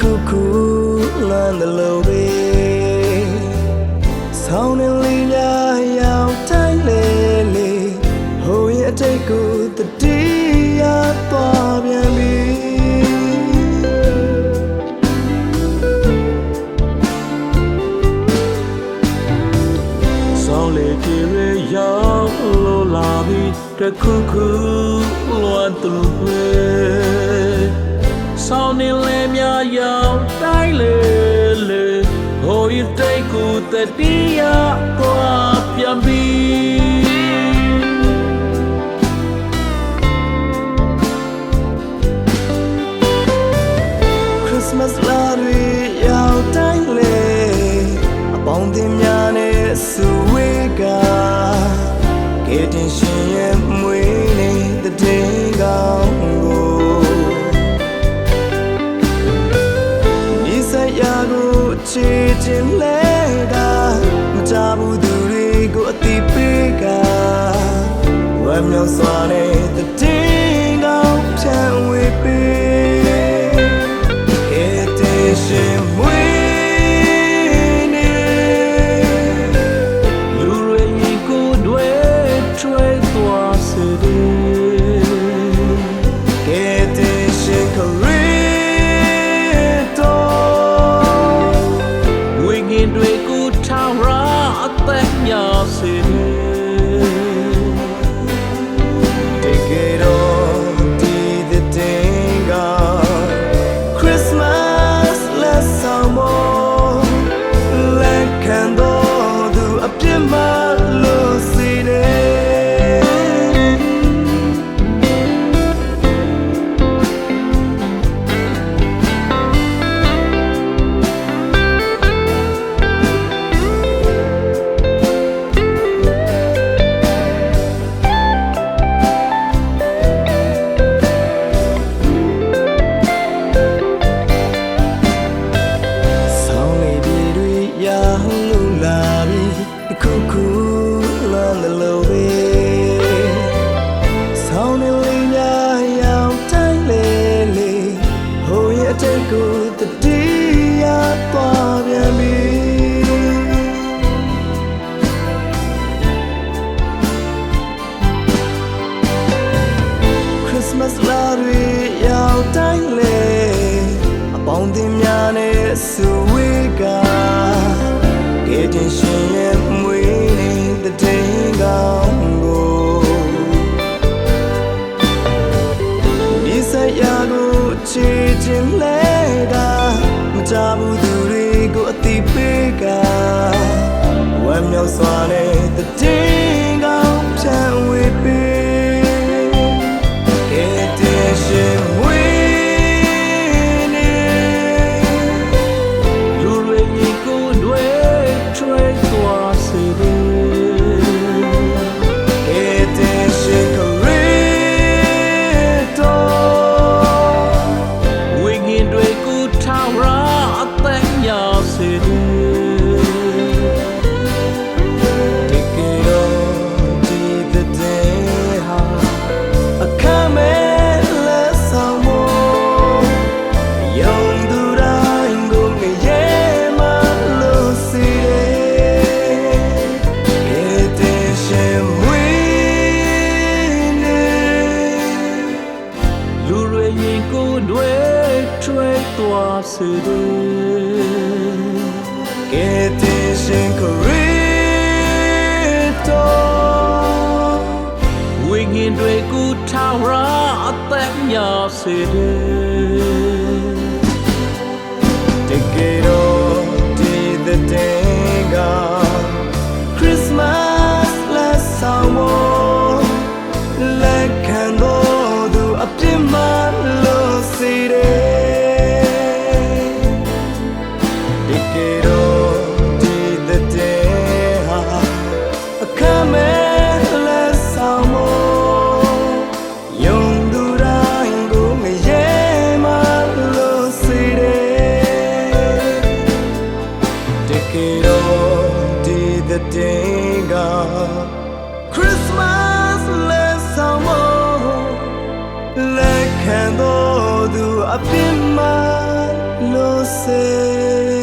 ခုခုလမ်းတလုံး ပြေရရောက်လိုလာပြီးတခုခုလွန်သူပဲဆောင်းနေလဲများရောက်တိုင်းလေလေဟိုရတဲ့ကူတတိယ လဲတာမကြဘူးသူတွေကိုအတိပေးကဝမ်းမြောက်စွာနဲ့တည်ကောင်ဖြန့်ဝေပေးဧတေရှင်မွေးလူတွေကိုတွေ့တွေ့သွားစေတယ် your city. တွေရောက်တိုင်းလေအပေါင်းအသင်းများနဲ့ဆူဝေးကကဲတင်ရှင်ရဲ့ ရှင်ခရစ်တော်ဝိညာဉ်တွေကိုထာဝရအသက်များစေတယ် လက်ခံတော်သူအပြစ်မလို့စေ